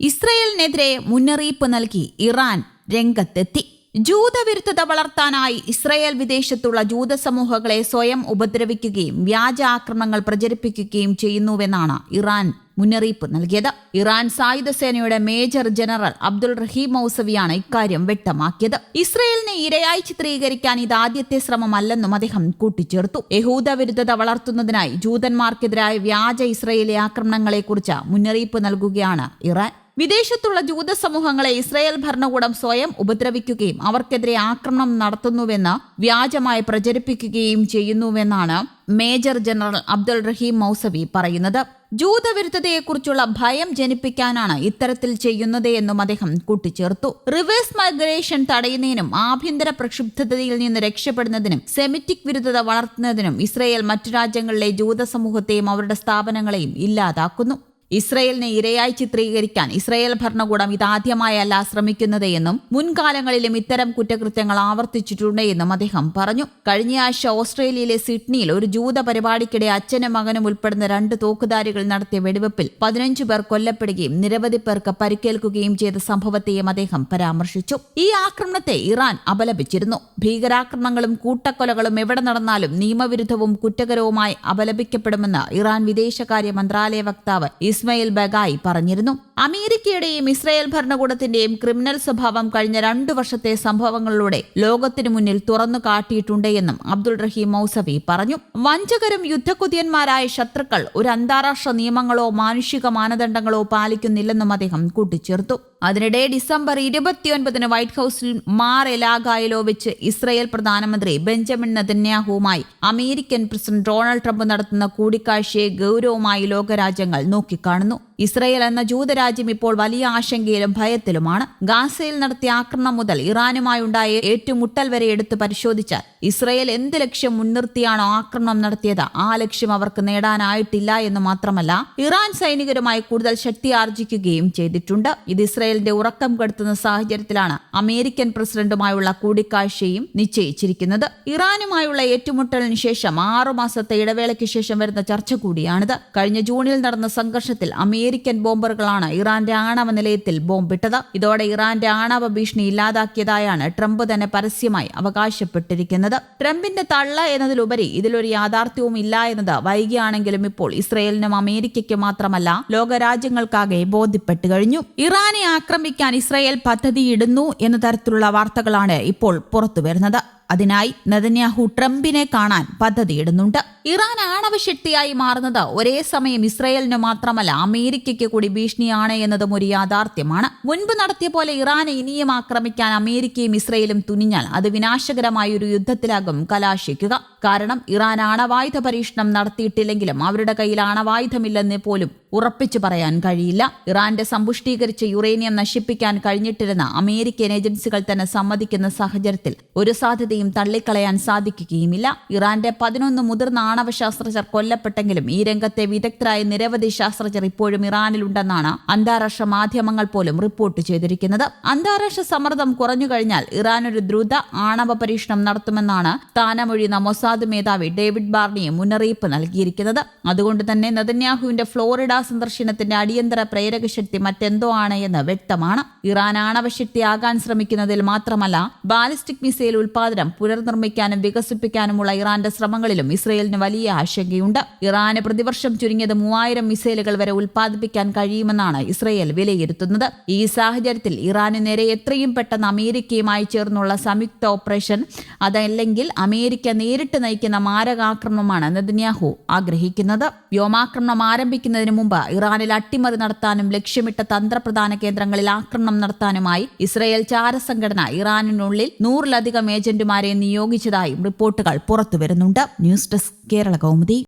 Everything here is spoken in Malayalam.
ഇസ്രയേലിനെതിരെ മുന്നറിയിപ്പ് നൽകി ഇറാൻ രംഗത്തെത്തി. ജൂതവിരുദ്ധത വളർത്താനായി ഇസ്രയേൽ വിദേശത്തുള്ള ജൂത സമൂഹങ്ങളെ സ്വയം ഉപദ്രവിക്കുകയും വ്യാജ ആക്രമണങ്ങൾ പ്രചരിപ്പിക്കുകയും ചെയ്യുന്നുവെന്നാണ് ഇറാൻ മുന്നറിയിപ്പ് നൽകിയത്. ഇറാൻ സായുധ സേനയുടെ മേജർ ജനറൽ അബ്ദുൾ റഹീം മൌസവിയാണ് ഇക്കാര്യം വ്യക്തമാക്കിയത്. ഇസ്രയേലിനെ ഇരയായി ചിത്രീകരിക്കാൻ ഇത് ആദ്യത്തെ ശ്രമമല്ലെന്നും അദ്ദേഹം കൂട്ടിച്ചേർത്തു. യഹൂദ വിരുദ്ധത വളർത്തുന്നതിനായി ജൂതന്മാർക്കെതിരായ വ്യാജ ഇസ്രയേലി ആക്രമണങ്ങളെക്കുറിച്ച് മുന്നറിയിപ്പ് നൽകുകയാണ് ഇറാൻ. വിദേശത്തുള്ള ജൂത സമൂഹങ്ങളെ ഇസ്രായേൽ ഭരണകൂടം സ്വയം ഉപദ്രവിക്കുകയും അവർക്കെതിരെ ആക്രമണം നടത്തുന്നുവെന്ന് വ്യാജമായി പ്രചരിപ്പിക്കുകയും ചെയ്യുന്നുവെന്നാണ് major general Abdul Rahim Mousavi പറയുന്നത്. ജൂതവിരുദ്ധതയെക്കുറിച്ചുള്ള ഭയം ജനിപ്പിക്കാനാണ് ഇത്തരത്തിൽ ചെയ്യുന്നത് എന്നും അദ്ദേഹം കൂട്ടിച്ചേർത്തു. റിവേഴ്സ് മൈഗ്രേഷൻ തടയുന്നതിനും ആഭ്യന്തര പ്രക്ഷുബ്ധതയിൽ നിന്ന് രക്ഷപ്പെടുന്നതിനും സെമിറ്റിക് വിരുദ്ധത വളർത്തുന്നതിനും ഇസ്രയേൽ മറ്റു രാജ്യങ്ങളിലെ ജൂത സമൂഹത്തെയും അവരുടെ സ്ഥാപനങ്ങളെയും ഇല്ലാതാക്കുന്നു. ഇസ്രയേലിനെ ഇരയായി ചിത്രീകരിക്കാൻ ഇസ്രയേൽ ഭരണകൂടം ഇതാദ്യമായല്ല ശ്രമിക്കുന്നത് എന്നും മുൻകാലങ്ങളിലും ഇത്തരം കുറ്റകൃത്യങ്ങൾ ആവർത്തിച്ചിട്ടുണ്ട് എന്നും അദ്ദേഹം പറഞ്ഞു. കഴിഞ്ഞയാഴ്ച ഓസ്ട്രേലിയയിലെ സിഡ്നിയിൽ ഒരു ജൂത പരിപാടിക്കിടെ അച്ഛനും മകനും ഉൾപ്പെടുന്ന രണ്ട് തോക്കുധാരികൾ നടത്തിയ വെടിവെപ്പിൽ പതിനഞ്ചു പേർ കൊല്ലപ്പെടുകയും നിരവധി പേർക്ക് പരിക്കേൽക്കുകയും ചെയ്ത സംഭവത്തെയും അദ്ദേഹം പരാമർശിച്ചു. ഈ ആക്രമണത്തെ ഇറാൻ അപലപിച്ചിരുന്നു. ഭീകരാക്രമണങ്ങളും കൂട്ടക്കൊലകളും എവിടെ നടന്നാലും നിയമവിരുദ്ധവും കുറ്റകരവുമായി അപലപിക്കപ്പെടുമെന്ന് ഇറാൻ വിദേശകാര്യ മന്ത്രാലയ വക്താവ് ഇസ്മയിൽ ബഗായി പറഞ്ഞിരുന്നു അമേരിക്കയുടെയും ഇസ്രായേൽ ഭരണകൂടത്തിന്റെയും ക്രിമിനൽ സ്വഭാവം കഴിഞ്ഞ രണ്ടു വർഷത്തെ സംഭവങ്ങളിലൂടെ ലോകത്തിനു മുന്നിൽ തുറന്നു കാട്ടിയിട്ടുണ്ട് എന്നും അബ്ദുൾ റഹീം മൌസവി പറഞ്ഞു. വഞ്ചകരും യുദ്ധക്കുതിയന്മാരായ ശത്രുക്കൾ ഒരു അന്താരാഷ്ട്ര നിയമങ്ങളോ മാനുഷിക മാനദണ്ഡങ്ങളോ പാലിക്കുന്നില്ലെന്നും അദ്ദേഹം കൂട്ടിച്ചേർത്തു. അതിനിടെ ഡിസംബർ ഇരുപത്തിയൊൻപതിന് വൈറ്റ് ഹൌസിൽ മാർ എലാഗായിലോ വെച്ച് ഇസ്രായേൽ പ്രധാനമന്ത്രി ബെഞ്ചമിൻ നദന്യാഹുവുമായി അമേരിക്കൻ പ്രസിഡന്റ് ഡൊണാൾഡ് ട്രംപ് നടത്തുന്ന കൂടിക്കാഴ്ചയെ ഗൌരവമായി ലോകരാജ്യങ്ങൾ നോക്കിക്കാണുന്നു. ഇസ്രയേൽ എന്ന ജൂതരാജ്യം ഇപ്പോൾ വലിയ ആശങ്കയിലും ഭയത്തിലുമാണ്. ഗാസയിൽ നടത്തിയ ആക്രമണം മുതൽ ഇറാനുമായുണ്ടായ ഏറ്റുമുട്ടൽ വരെ എടുത്തു പരിശോധിച്ചാൽ ഇസ്രയേൽ എന്ത് ലക്ഷ്യം മുൻനിർത്തിയാണോ ആക്രമണം നടത്തിയത് ആ ലക്ഷ്യം അവർക്ക് നേടാനായിട്ടില്ല എന്ന് മാത്രമല്ല ഇറാൻ സൈനികരുമായി കൂടുതൽ ശക്തി ആർജിക്കുകയും ചെയ്തിട്ടുണ്ട്. ഇത് ഇസ്രയേലിന്റെ ഉറക്കം കെടുത്തുന്ന സാഹചര്യത്തിലാണ് അമേരിക്കൻ പ്രസിഡന്റുമായുള്ള കൂടിക്കാഴ്ചയും നിശ്ചയിച്ചിരിക്കുന്നത്. ഇറാനുമായുള്ള ഏറ്റുമുട്ടലിന് ശേഷം ആറുമാസത്തെ ഇടവേളയ്ക്ക് ശേഷം വരുന്ന ചർച്ച കൂടിയാണിത്. കഴിഞ്ഞ ജൂണിൽ നടന്ന സംഘർഷത്തിൽ അമേരിക്കൻ ബോംബറുകളാണ് ഇറാന്റെ ആണവ നിലയത്തിൽ ബോംബിട്ടത്. ഇതോടെ ഇറാന്റെ ആണവ ഭീഷണി ഇല്ലാതാക്കിയതായാണ് ട്രംപ് തന്നെ പരസ്യമായി അവകാശപ്പെട്ടിരിക്കുന്നത്. ട്രംപിന്റെ തള്ള എന്നതിലുപരി ഇതിലൊരു യാഥാർത്ഥ്യവും ഇല്ല എന്നത് വൈകിയാണെങ്കിലും ഇപ്പോൾ ഇസ്രയേലിനും അമേരിക്കയ്ക്കും മാത്രമല്ല ലോകരാജ്യങ്ങൾക്കാകെ ബോധ്യപ്പെട്ടു കഴിഞ്ഞു. ഇറാനെ ആക്രമിക്കാൻ ഇസ്രയേൽ പദ്ധതിയിടുന്നു എന്ന തരത്തിലുള്ള വാർത്തകളാണ് ഇപ്പോൾ പുറത്തുവരുന്നത്. അതിനായി നെതന്യാഹു ട്രംപിനെ കാണാൻ പദ്ധതിയിടുന്നുണ്ട്. ഇറാൻ ആണവശക്തിയായി മാറുന്നത്. ഒരേ സമയം ഇസ്രയേലിന് മാത്രമല്ല അമേരിക്കയ്ക്ക് കൂടി ഭീഷണിയാണ് എന്നതും ഒരു യാഥാർത്ഥ്യമാണ്. മുൻപ് നടത്തിയ പോലെ ഇറാനെ ഇനിയും ആക്രമിക്കാൻ അമേരിക്കയും ഇസ്രയേലും തുനിഞ്ഞാൽ അത് വിനാശകരമായ ഒരു യുദ്ധത്തിലാകും കലാശിക്കുക. കാരണം ഇറാൻ ആണവായുധ പരീക്ഷണം നടത്തിയിട്ടില്ലെങ്കിലും അവരുടെ കയ്യിൽ ആണവായുധമില്ലെന്ന് പോലും ഉറപ്പിച്ചു പറയാൻ കഴിയില്ല. ഇറാന്റെ സമ്പുഷ്ടീകരിച്ച യുറേനിയം നശിപ്പിക്കാൻ കഴിഞ്ഞിട്ടിരുന്ന അമേരിക്കൻ ഏജൻസികൾ തന്നെ സമ്മതിക്കുന്ന സാഹചര്യത്തിൽ ഒരു സാധ്യതയും തള്ളിക്കളയാൻ സാധിക്കുകയുമില്ല. ഇറാന്റെ പതിനൊന്ന് മുതിർന്ന ആണവ ശാസ്ത്രജ്ഞർ കൊല്ലപ്പെട്ടെങ്കിലും ഈ രംഗത്തെ വിദഗ്ധരായ നിരവധി ശാസ്ത്രജ്ഞർ ഇപ്പോഴും ഇറാനിലുണ്ടെന്നാണ് അന്താരാഷ്ട്ര മാധ്യമങ്ങൾ പോലും റിപ്പോർട്ട് ചെയ്തിരിക്കുന്നത്. അന്താരാഷ്ട്ര സമ്മർദ്ദം കുറഞ്ഞു കഴിഞ്ഞാൽ ഇറാൻ ഒരു ദ്രുത ആണവ പരീക്ഷണം നടത്തുമെന്നാണ് സ്ഥാനമൊഴിയുന്ന മൊസാദ് മേധാവി ഡേവിഡ് ബാർണിയെ മുന്നറിയിപ്പ് നൽകിയിരിക്കുന്നത്. അതുകൊണ്ട് തന്നെ നെതന്യാഹുവിന്റെ ഫ്ലോറിഡ സന്ദർശനത്തിന്റെ അടിയന്തര പ്രേരക ശക്തി മറ്റെന്തോ ആണ് എന്ന് വ്യക്തമാണ്. ഇറാൻ ആണവശക്തിയാകാൻ ശ്രമിക്കുന്നതിൽ മാത്രമല്ല ബാലിസ്റ്റിക് മിസൈൽ ഉൽപാദനം പുനർനിർമ്മിക്കാനും വികസിപ്പിക്കാനുമുള്ള ഇറാന്റെ ശ്രമങ്ങളിലും ഇസ്രയേലിന് വലിയ ആശങ്കയുണ്ട്. ഇറാന് പ്രതിവർഷം ചുരുങ്ങിയത് മൂവായിരം മിസൈലുകൾ വരെ ഉൽപ്പാദിപ്പിക്കാൻ കഴിയുമെന്നാണ് ഇസ്രയേൽ വിലയിരുത്തുന്നത്. ഈ സാഹചര്യത്തിൽ ഇറാന് നേരെ എത്രയും പെട്ടെന്ന് അമേരിക്കയുമായി ചേർന്നുള്ള സംയുക്ത ഓപ്പറേഷൻ അതല്ലെങ്കിൽ അമേരിക്ക നേരിട്ട് നയിക്കുന്ന മാരകാക്രമണമാണ് നെതന്യാഹു ആഗ്രഹിക്കുന്നത്. വ്യോമാക്രമണം ആരംഭിക്കുന്നതിന് മുമ്പ് ഇറാനിൽ അട്ടിമറി നടത്താനും ലക്ഷ്യമിട്ട തന്ത്രപ്രധാന കേന്ദ്രങ്ങളിൽ ആക്രമണം നടത്താനുമായി ഇസ്രയേൽ ചാരസംഘടന ഇറാനിനുള്ളിൽ നൂറിലധികം ഏജന്റുമാരെ നിയോഗിച്ചതായും റിപ്പോർട്ടുകൾ പുറത്തുവരുന്നുണ്ട്. News desk Kerala Kaumudi.